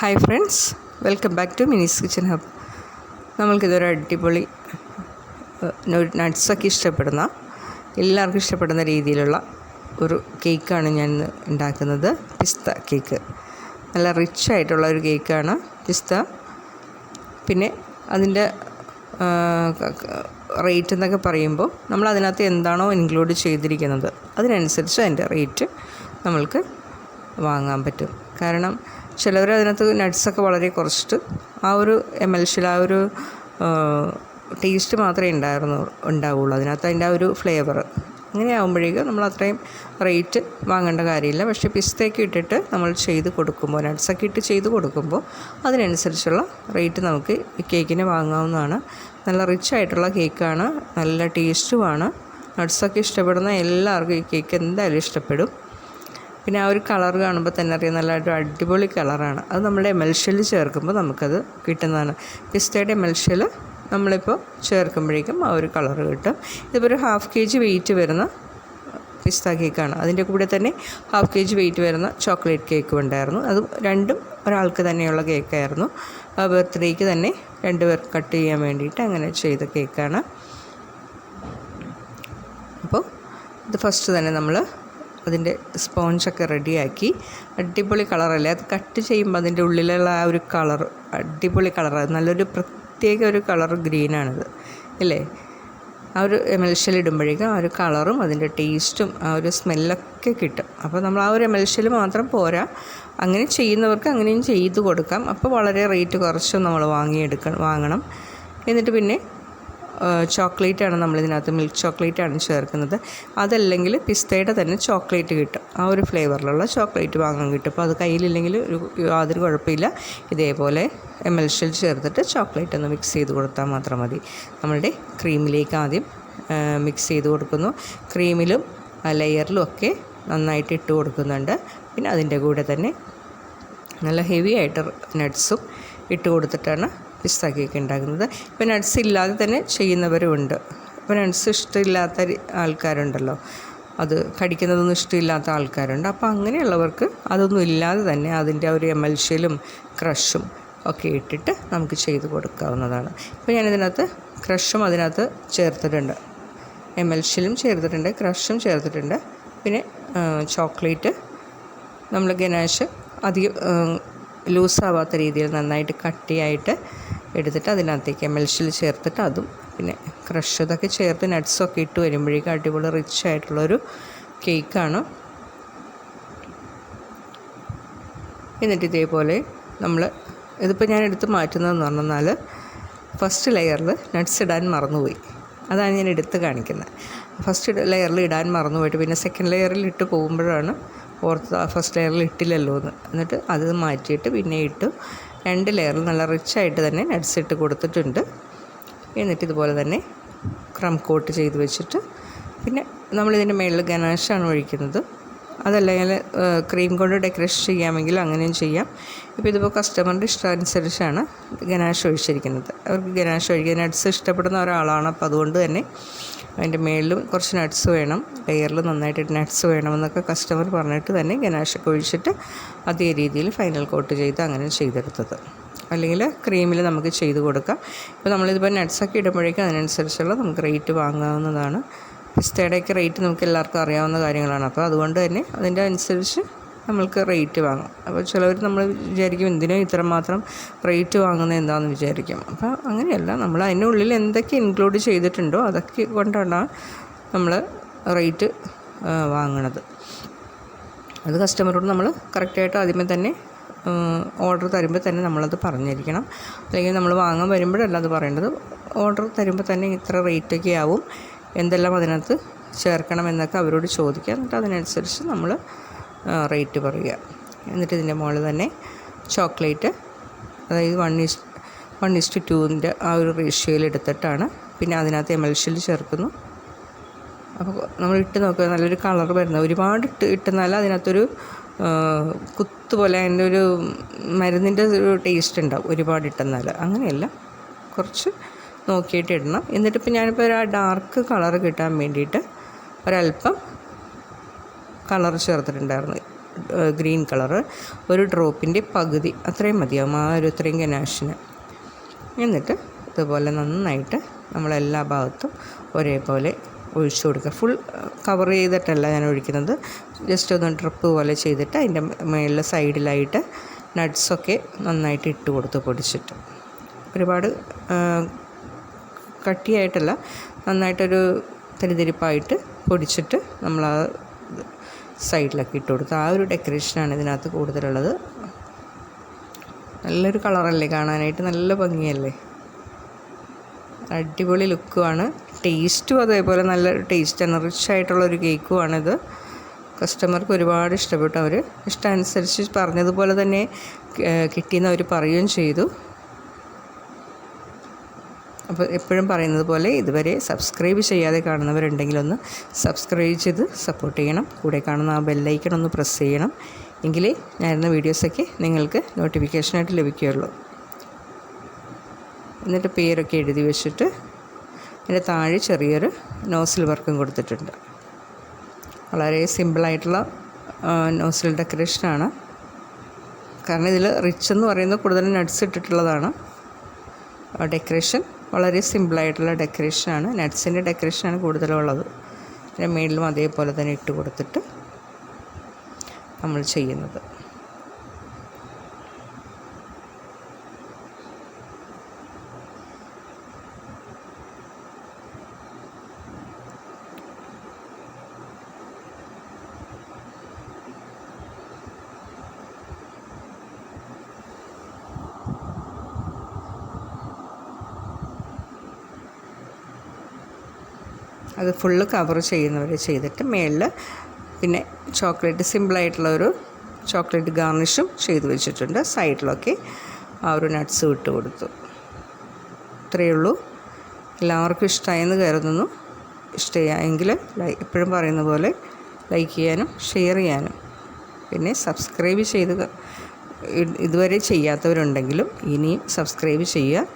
Hi friends welcome back to Mini's kitchen hub നമ്മൾക്കിതൊരു അടിപൊളി നട്ട്സൊക്കെ ഇഷ്ടപ്പെടുന്ന എല്ലാവർക്കും ഇഷ്ടപ്പെടുന്ന രീതിയിലുള്ള ഒരു കേക്കാണ് ഞാൻ ഇന്ന് ഉണ്ടാക്കുന്നത്. പിസ്ത കേക്ക് നല്ല റിച്ച് ആയിട്ടുള്ള ഒരു കേക്കാണ് പിസ്ത പിന്നെ അതിന്റെ റേറ്റ് എന്നൊക്കെ പറയുമ്പോൾ നമ്മൾ അതിനകത്ത് എന്താണോ ഇൻക്ലൂഡ് ചെയ്തിരിക്കുന്നത് അതിനനുസരിച്ച് അതിന്റെ റേറ്റ് നമ്മൾക്ക് വാങ്ങാൻ പറ്റും. കാരണം ചിലവർ അതിനകത്ത് നട്ട്സൊക്കെ വളരെ കുറച്ചിട്ട് ആ ഒരു എമൽഷിൽ ആ ഒരു ടേസ്റ്റ് മാത്രമേ ഉണ്ടായിരുന്നു ഉണ്ടാവുള്ളൂ. അതിനകത്ത് അതിന്റെ ആ ഒരു ഫ്ലേവർ അങ്ങനെ ആകുമ്പോഴേക്കും നമ്മൾ അത്രയും റേറ്റ് വാങ്ങേണ്ട കാര്യമില്ല. പക്ഷേ പിസ്തയൊക്കെ ഇട്ടിട്ട് നമ്മൾ ചെയ്ത് കൊടുക്കുമ്പോൾ നട്ട്സൊക്കെ ഇട്ട് ചെയ്ത് കൊടുക്കുമ്പോൾ അതിനനുസരിച്ചുള്ള റേറ്റ് നമുക്ക് കേക്കിന് വാങ്ങാവുന്നതാണ്. നല്ല റിച്ച് ആയിട്ടുള്ള കേക്കാണ് നല്ല ടേസ്റ്റുമാണ് നട്ട്സൊക്കെ ഇഷ്ടപ്പെടുന്ന എല്ലാവർക്കും ഈ കേക്ക് എന്തായാലും ഇഷ്ടപ്പെടും. പിന്നെ ആ ഒരു കളർ കാണുമ്പോൾ തന്നെ അറിയാം നല്ലൊരു അടിപൊളി കളറാണ്. അത് നമ്മുടെ എമൽഷ്യൽ ചേർക്കുമ്പോൾ നമുക്കത് കിട്ടുന്നതാണ്. പിസ്തയുടെ എമൽഷ്യൽ നമ്മളിപ്പോൾ ചേർക്കുമ്പോഴേക്കും ആ ഒരു കളർ കിട്ടും. ഇതിപ്പോൾ ഒരു ഹാഫ് കെ ജി വെയിറ്റ് വരുന്ന പിസ്ത കേക്കാണ്. അതിന്റെ കൂടെ തന്നെ ഹാഫ് കെ ജി വെയിറ്റ് വരുന്ന ചോക്ലേറ്റ് കേക്കും ഉണ്ടായിരുന്നു. അത് രണ്ടും ഒരാൾക്ക് തന്നെയുള്ള കേക്കായിരുന്നു. ബർത്ത്ഡേക്ക് തന്നെ രണ്ട് പേർ കട്ട് ചെയ്യാൻ വേണ്ടിയിട്ട് അങ്ങനെ ചെയ്ത കേക്കാണ്. അപ്പോൾ ഇത് ഫസ്റ്റ് തന്നെ നമ്മൾ അതിന്റെ സ്പോഞ്ചൊക്കെ റെഡിയാക്കി. അടിപൊളി കളറല്ലേ? അത് കട്ട് ചെയ്യുമ്പോൾ അതിന്റെ ഉള്ളിലുള്ള ആ ഒരു കളർ അടിപൊളി കളറാണ് നല്ലൊരു പ്രത്യേക ഒരു കളർ ഗ്രീനാണിത്. അല്ലേ ആ ഒരു എമൽഷ്യൽ ഇടുമ്പോഴേക്കും ആ ഒരു കളറും അതിന്റെ ടേസ്റ്റും ആ ഒരു സ്മെല്ലൊക്കെ കിട്ടും. അപ്പോൾ നമ്മൾ ആ ഒരു എമൽഷ്യൽ മാത്രം പോരാ. അങ്ങനെ ചെയ്യുന്നവർക്ക് അങ്ങനെയും ചെയ്ത് കൊടുക്കാം. അപ്പോൾ വളരെ റേറ്റ് കുറച്ചും നമ്മൾ വാങ്ങിയെടുക്കണം വാങ്ങണം. എന്നിട്ട് പിന്നെ ചോക്ലേറ്റാണ് നമ്മളിതിനകത്ത് മിൽക്ക് ചോക്ലേറ്റ് ആണ് ചേർക്കുന്നത്. അതല്ലെങ്കിൽ പിസ്തയുടെ തന്നെ ചോക്ലേറ്റ് കിട്ടും. ആ ഒരു ഫ്ലേവറിലുള്ള ചോക്ലേറ്റ് വാങ്ങാൻ കിട്ടും. അപ്പോൾ അത് കയ്യിലില്ലെങ്കിൽ ഒരു യാതൊരു കുഴപ്പമില്ല. ഇതേപോലെ എമൽഷ്യൽ ചേർത്തിട്ട് ചോക്ലേറ്റ് ഒന്ന് മിക്സ് ചെയ്ത് കൊടുത്താൽ മാത്രം മതി. നമ്മളുടെ ക്രീമിലേക്ക് ആദ്യം മിക്സ് ചെയ്ത് കൊടുക്കുന്നു. ക്രീമിലും ലെയറിലും ഒക്കെ നന്നായിട്ട് ഇട്ട് കൊടുക്കുന്നുണ്ട്. പിന്നെ അതിന്റെ കൂടെ തന്നെ നല്ല ഹെവി ആയിട്ട് നട്ട്സും ഇട്ട് കൊടുത്തിട്ടാണ് പിസ്ത ഉണ്ടാക്കുന്നത്. ഇപ്പം നട്ട്സ് ഇല്ലാതെ തന്നെ ചെയ്യുന്നവരുമുണ്ട് ഇപ്പം നട്ട്സ് ഇഷ്ടമില്ലാത്ത ആൾക്കാരുണ്ടല്ലോ. അത് കടിക്കുന്നതൊന്നും ഇഷ്ടമില്ലാത്ത ആൾക്കാരുണ്ട്. അപ്പോൾ അങ്ങനെയുള്ളവർക്ക് അതൊന്നും ഇല്ലാതെ തന്നെ അതിന്റെ ഒരു എമൽഷ്യലും ക്രഷും ഒക്കെ ഇട്ടിട്ട് നമുക്ക് ചെയ്ത് കൊടുക്കാവുന്നതാണ്. ഇപ്പോൾ ഞാനിതിനകത്ത് ക്രഷും അതിനകത്ത് ചേർത്തിട്ടുണ്ട്. എമൽഷ്യലും ചേർത്തിട്ടുണ്ട് ക്രഷും ചേർത്തിട്ടുണ്ട്. പിന്നെ ചോക്ലേറ്റ് നമ്മൾ ഗനാഷ് അധികം ലൂസാവാത്ത രീതിയിൽ നന്നായിട്ട് കട്ടിയായിട്ട് എടുത്തിട്ട് അതിനകത്തേക്ക് മെൽഷിൽ ചേർത്തിട്ട് അതും പിന്നെ ക്രഷ് ഇതൊക്കെ ചേർത്ത് നട്ട്സൊക്കെ ഇട്ട് വരുമ്പോഴേക്കും അടിപൊളി റിച്ച് ആയിട്ടുള്ളൊരു കേക്കാണ് എന്നിട്ട് ഇതേപോലെ നമ്മൾ ഇതിപ്പോൾ ഞാൻ എടുത്ത് മാറ്റുന്നതെന്ന് പറഞ്ഞാൽ ഫസ്റ്റ് ലെയറിൽ നട്ട്സ് ഇടാൻ മറന്നുപോയി. അതാണ് ഞാൻ എടുത്ത് കാണിക്കുന്നത്. ഫസ്റ്റ് ലെയറിൽ ഇടാൻ മറന്നുപോയിട്ട് പിന്നെ സെക്കൻഡ് ലെയറിൽ ഇട്ട് പോകുമ്പോഴാണ് ഓർത്ത് ഫസ്റ്റ് ലെയറിൽ ഇട്ടില്ലല്ലോ എന്ന് എന്നിട്ട് അത് മാറ്റിയിട്ട് പിന്നെ ഇട്ടു. രണ്ട് ലെയർ നല്ല റിച്ചായിട്ട് തന്നെ നട്ട്സ് ഇട്ട് കൊടുത്തിട്ടുണ്ട്. എന്നിട്ട് ഇതുപോലെ തന്നെ ക്രം കോട്ട് ചെയ്ത് വെച്ചിട്ട് പിന്നെ നമ്മളിതിന്റെ മുകളിൽ ഗനാഷാണ് ഒഴിക്കുന്നത്. അതല്ലെങ്കിൽ ക്രീം കൊണ്ട് ഡെക്കറേഷൻ ചെയ്യാമെങ്കിൽ അങ്ങനെയും ചെയ്യാം. ഇപ്പോൾ ഇതിപ്പോൾ കസ്റ്റമറിന്റെ ഇഷ്ടമനുസരിച്ചാണ് ഗനാഷ് ഒഴിച്ചിരിക്കുന്നത്. അവർക്ക് ഗനാഷ് ഒഴിക്കുക നട്ട്സ് ഇഷ്ടപ്പെടുന്ന ഒരാളാണ്. അപ്പോൾ അതുകൊണ്ട് തന്നെ അതിന്റെ മേളിലും കുറച്ച് നട്ട്സ് വേണം. ലെയറിൽ നന്നായിട്ട് നട്ട്സ് വേണമെന്നൊക്കെ കസ്റ്റമർ പറഞ്ഞിട്ട് തന്നെ ഗനാഷൊക്കെ ഒഴിച്ചിട്ട് അതേ രീതിയിൽ ഫൈനൽ കോട്ട് ചെയ്ത് അങ്ങനെ ചെയ്തെടുത്തത്. അല്ലെങ്കിൽ ക്രീമിൽ നമുക്ക് ചെയ്ത് കൊടുക്കാം. ഇപ്പോൾ നമ്മളിതിപ്പോൾ നട്ട്സൊക്കെ ഇടുമ്പോഴേക്കും അതിനനുസരിച്ചുള്ള നമുക്ക് റേറ്റ് വാങ്ങാവുന്നതാണ്. പിസ്തയുടെയൊക്കെ റേറ്റ് നമുക്ക് എല്ലാവർക്കും അറിയാവുന്ന കാര്യങ്ങളാണ്. അപ്പോൾ അതുകൊണ്ട് തന്നെ അതിന്റെ അനുസരിച്ച് നമ്മൾക്ക് റേറ്റ് വാങ്ങും. അപ്പോൾ ചിലവർ നമ്മൾ വിചാരിക്കും എന്തിനാ ഇത്ര മാത്രം റേറ്റ് വാങ്ങുന്നത് എന്താണെന്ന് വിചാരിക്കും. അപ്പോൾ അങ്ങനെയല്ല നമ്മൾ അതിന്റെ ഉള്ളിൽ എന്തൊക്കെ ഇൻക്ലൂഡ് ചെയ്തിട്ടുണ്ടോ അതൊക്കെ കൊണ്ടാണ് നമ്മൾ റേറ്റ് വാങ്ങണത്. അത് കസ്റ്റമറോട് നമ്മൾ കറക്റ്റായിട്ട് ആദ്യമേ തന്നെ ഓർഡർ തരുമ്പോൾ തന്നെ നമ്മളത് പറഞ്ഞിരിക്കണം. അല്ലെങ്കിൽ നമ്മൾ വാങ്ങാൻ വരുമ്പോഴല്ല അത് പറയേണ്ടത്. ഓർഡർ തരുമ്പോൾ തന്നെ ഇത്ര റേറ്റൊക്കെ ആവും എന്തെല്ലാം അതിനകത്ത് ചേർക്കണം എന്നൊക്കെ അവരോട് ചോദിക്കുക. എന്നിട്ട് അതിനനുസരിച്ച് നമ്മൾ റേറ്റ് പറയുക. എന്നിട്ട് ഇതിന്റെ മുകളിൽ തന്നെ ചോക്ലേറ്റ് അതായത് വൺ ഇസ് വൺ ഇസ്റ്റ് ടൂവിന്റെ ആ ഒരു റേഷ്യോയിൽ എടുത്തിട്ടാണ്. പിന്നെ അതിനകത്ത് എമൽഷ്യൽ ചേർക്കുന്നു. അപ്പോൾ നമ്മൾ ഇട്ട് നോക്കുക നല്ലൊരു കളർ വരുന്നത് ഒരുപാട് ഇട്ട് ഇട്ടെന്നാൽ അതിനകത്തൊരു കുത്ത് പോലെ അതിന്റെ ഒരു മരുന്നിന്റെ ഒരു ടേസ്റ്റ് ഉണ്ടാവും ഒരുപാട് ഇട്ടെന്നാൽ അങ്ങനെയല്ല കുറച്ച് നോക്കിയിട്ട് ഇടണം. എന്നിട്ടിപ്പോൾ ഞാനിപ്പോൾ ഒരു ആ ഡാർക്ക് കളർ കിട്ടാൻ വേണ്ടിയിട്ട് ഒരല്പം കളർ ചേർത്തിട്ടുണ്ടായിരുന്നു. ഗ്രീൻ കളറ് ഒരു ഡ്രോപ്പിന്റെ പകുതി. അത്രയും മതിയാവും. ആ ഒരു ഇത്രയും ഗനാഷിന്. എന്നിട്ട് ഇതുപോലെ നന്നായിട്ട് നമ്മളെല്ലാ ഭാഗത്തും ഒരേപോലെ ഒഴിച്ചു കൊടുക്കുക. ഫുൾ കവർ ചെയ്തിട്ടല്ല ഞാൻ ഒഴിക്കുന്നത്. ജസ്റ്റ് ഒന്ന് ഡ്രിപ്പ് പോലെ ചെയ്തിട്ട് അതിന്റെ മേളിലെ സൈഡിലായിട്ട് നട്ട്സൊക്കെ നന്നായിട്ട് ഇട്ട് കൊടുത്ത് പൊടിച്ചിട്ട്. ഒരുപാട് കട്ടിയായിട്ടല്ല നന്നായിട്ടൊരു തിരിതിരിപ്പായിട്ട് പൊടിച്ചിട്ട് നമ്മൾ ആ സൈഡിലൊക്കെ ഇട്ട് കൊടുത്ത് ആ ഒരു ഡെക്കറേഷനാണ് ഇതിനകത്ത് കൂടുതലുള്ളത്. നല്ലൊരു കളറല്ലേ കാണാനായിട്ട് നല്ല ഭംഗിയല്ലേ? അടിപൊളി ലുക്കുമാണ് ടേസ്റ്റും അതേപോലെ നല്ല ടേസ്റ്റാണ് റിച്ച് ആയിട്ടുള്ളൊരു കേക്കുമാണിത് കസ്റ്റമർക്ക് ഒരുപാട് ഇഷ്ടപ്പെട്ടു അവർ ഇഷ്ടമനുസരിച്ച് പറഞ്ഞതുപോലെ തന്നെ കിട്ടിയെന്ന് അവർ പറയുകയും ചെയ്തു. അപ്പോൾ എപ്പോഴും പറയുന്നത് പോലെ ഇതുവരെ സബ്സ്ക്രൈബ് ചെയ്യാതെ കാണുന്നവരുണ്ടെങ്കിൽ ഒന്ന് സബ്സ്ക്രൈബ് ചെയ്ത് സപ്പോർട്ട് ചെയ്യണം. കൂടെ കാണുന്ന ആ ബെല്ലൈക്കൺ ഒന്ന് പ്രസ് ചെയ്യണം. എങ്കിലേ ഞാനിരുന്ന വീഡിയോസൊക്കെ നിങ്ങൾക്ക് നോട്ടിഫിക്കേഷനായിട്ട് ലഭിക്കുകയുള്ളൂ. എന്നിട്ട് പേരൊക്കെ എഴുതി വെച്ചിട്ട് അതിന്റെ താഴെ ചെറിയൊരു നോസിൽ വർക്കും കൊടുത്തിട്ടുണ്ട്. വളരെ സിമ്പിളായിട്ടുള്ള നോസിൽ ഡെക്കറേഷനാണ് കാരണം ഇതിൽ റിച്ച് എന്ന് പറയുന്നത് കൂടുതലും നട്ട്സ് ഇട്ടിട്ടുള്ളതാണ്. ഡെക്കറേഷൻ വളരെ സിമ്പിളായിട്ടുള്ള ഡെക്കറേഷനാണ്. നട്ട്സിന്റെ ഡെക്കറേഷനാണ് കൂടുതലുള്ളത്. പിന്നെ മേളിലും അതേപോലെ തന്നെ ഇട്ട് കൊടുത്തിട്ട് നമ്മൾ ചെയ്യുന്നത്. അത് ഫുള്ള് കവർ ചെയ്യുന്നവർ ചെയ്തിട്ട് മേളിൽ പിന്നെ ചോക്ലേറ്റ് സിമ്പിളായിട്ടുള്ള ഒരു ചോക്ലേറ്റ് ഗാർണിഷും ചെയ്ത് വെച്ചിട്ടുണ്ട്. സൈഡിലൊക്കെ ആ ഒരു നട്ട്സ് ഇട്ട് കൊടുത്തു. ഇത്രയേ ഉള്ളൂ. എല്ലാവർക്കും ഇഷ്ടമായെന്ന് കരുതുന്നു. ഇഷ്ടമായെങ്കിൽ ലൈ എപ്പോഴും പറയുന്ന പോലെ ലൈക്ക് ചെയ്യാനും ഷെയർ ചെയ്യാനും. പിന്നെ സബ്സ്ക്രൈബ് ചെയ്ത് ഇതുവരെ ചെയ്യാത്തവരുണ്ടെങ്കിലും ഇനിയും സബ്സ്ക്രൈബ് ചെയ്യുക.